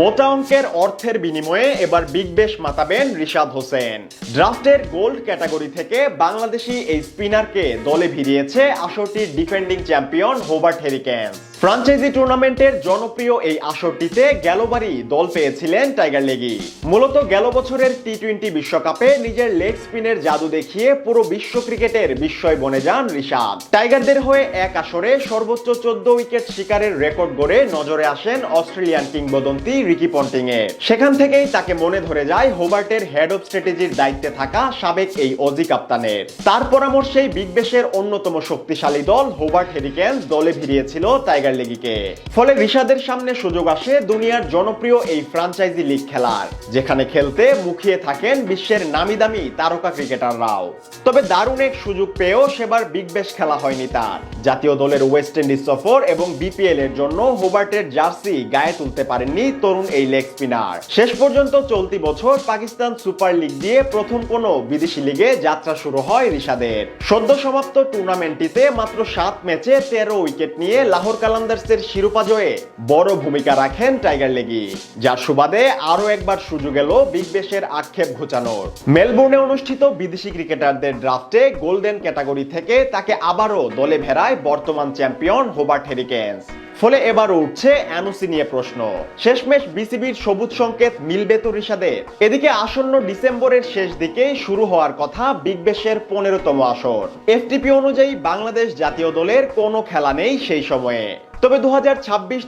মোটা অঙ্কের অর্থের বিনিময়ে এবার বিগ বেশ মাতাবেন রিশাদ হোসেন। ড্রাফটের গোল্ড ক্যাটাগরি থেকে বাংলাদেশি এই স্পিনারকে দলে ভিড়িয়েছে আসরটির defending champion Hobart Hurricanes. Franchise টুর্নামেন্টের জনপ্রিয় এই আসরটিতে গেলবারই দল পেয়েছিলেন টাইগার লেগি মূলত গেল বছরের টি টোয়েন্টি বিশ্বকাপে নিজের লেগ স্পিনের জাদু দেখিয়ে পুরো বিশ্ব ক্রিকেটের বিস্ময় বনে যান ঋষাদ টাইগারদের হয়ে এক আসরে সর্বোচ্চ চোদ্দ উইকেট শিকারের রেকর্ড গড়ে নজরে আসেন অস্ট্রেলিয়ান কিংবদন্তি রিকি পন্টিং এ সেখান থেকেই তাকে মনে ধরে যায় হোবার্টের হেড অফ স্ট্র্যাটেজির দায়িত্বে থাকা সাবেক এই অজি কাপ্তানের তার পরামর্শেই বিগ বেশের অন্যতম শক্তিশালী দল হোবার্ট হেরিকেন্স দলে ভিড়িয়েছিল টাইগার লেগিকে ফলে ঋষাদের সামনে সুযোগ আসে দুনিয়ার জনপ্রিয় এই ফ্রাঞ্চাইজি লিগ খেলার, যেখানে খেলতে মুখিয়ে থাকেন বিশ্বের নামি দামি তারকা ক্রিকেটাররাও। তবে দারুণ এক সুযোগ পেয়েও সেবার বিগ বেশ খেলা হয়নি তার। জাতীয় দলের ওয়েস্ট ইন্ডিজ সফর এবং বিপিএল এর জন্য হোবার্টের জার্সি গায়ে তুলতে পারেননি তরুণ এই লেগ স্পিনার। শেষ পর্যন্ত চলতি বছর পাকিস্তান সুপার লিগ দিয়ে প্রথম কোনো বিদেশি লিগে যাত্রা শুরু হয় ঋষাদের সদ্য সমাপ্ত টুর্নামেন্টটিতে মাত্র সাত ম্যাচে তেরো উইকেট নিয়ে লাহোর কালান্দার্সের শিরোপা জয়ে বড় ভূমিকা রাখেন টাইগার লেগি যার সুবাদে আরও একবার সুযোগ এলো বিগ বেশের আক্ষেপ ঘোচানোর। মেলবোর্নে অনুষ্ঠিত বিদেশি ক্রিকেটারদের ড্রাফটে গোল্ডেন ক্যাটাগরি থেকে তাকে আবারও দলে ভেড়ায় বর্তমান চ্যাম্পিয়ন হোবার্ট হেরিকেন্স ফলে এবার উঠছে অ্যানুসি নিয়ে প্রশ্ন। শেষমেশ বিসিবির সবুজ সংকেত মিলবে তো ঋষাদের এদিকে আসন্ন ডিসেম্বরের শেষ দিকে শুরু হওয়ার কথা বিগ বেশের পনেরোতম আসর। এফটিপি অনুযায়ী বাংলাদেশ জাতীয় দলের কোনো খেলা নেই সেই সময়ে। তবে দু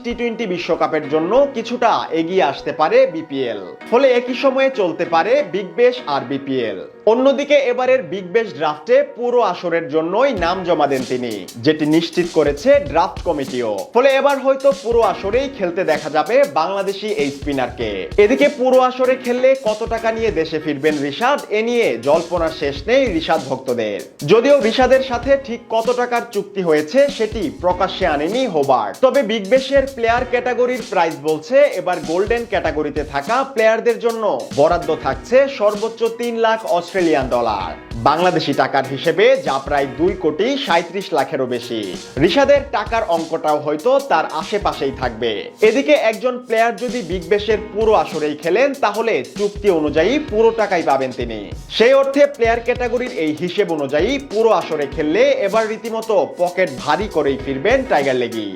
টি টোয়েন্টি বিশ্বকাপের জন্য কিছুটা এগিয়ে আসতে পারে বিপিএল। ফলে একই সময়ে চলতে পারে বিগ বেশ আর বিপিএল। অন্যদিকে এবারের বিগ বেশ ড্রাফটে পুরো আসরের জন্যই নাম জমা দেন তিনি, যেটি নিশ্চিত করেছে ড্রাফট কমিটিও। ফলে এবার হয়তো পুরো আসরেই খেলতে দেখা যাবে বাংলাদেশি এই স্পিনারকে। এদিকে পুরো আসরে খেললে কত টাকা নিয়ে দেশে ফিরবেন ঋষাদ এ নিয়ে জল্পনার শেষ নেই ঋষাদ ভক্তদের। যদিও ঋষাদের সাথে ঠিক কত টাকার চুক্তি হয়েছে সেটি প্রকাশ্যে আনেনি হোবার্ট তবে বিগ বেশের প্লেয়ার ক্যাটাগরির প্রাইস বলছে, এবার গোল্ডেন ক্যাটাগরিতে থাকা প্লেয়ারদের জন্য বরাদ্দ থাকছে সর্বোচ্চ তিন লাখ অস্ট্রেলিয়ান ডলার। বাংলাদেশি টাকার হিসেবে যা প্রায় দুই কোটি সাঁত্রিশ লাখেরও বেশি। ঋষাদের টাকার অঙ্কটাও হয়তো তার আশেপাশেই থাকবে। এদিকে একজন প্লেয়ার যদি বিগ বেশের পুরো আসরেই খেলেন, তাহলে চুক্তি অনুযায়ী পুরো টাকাই পাবেন তিনি। সেই অর্থে প্লেয়ার ক্যাটাগরির এই হিসেব অনুযায়ী পুরো আসরে খেললে এবার রীতিমতো পকেট ভারী করেই ফিরবেন টাইগার লেগি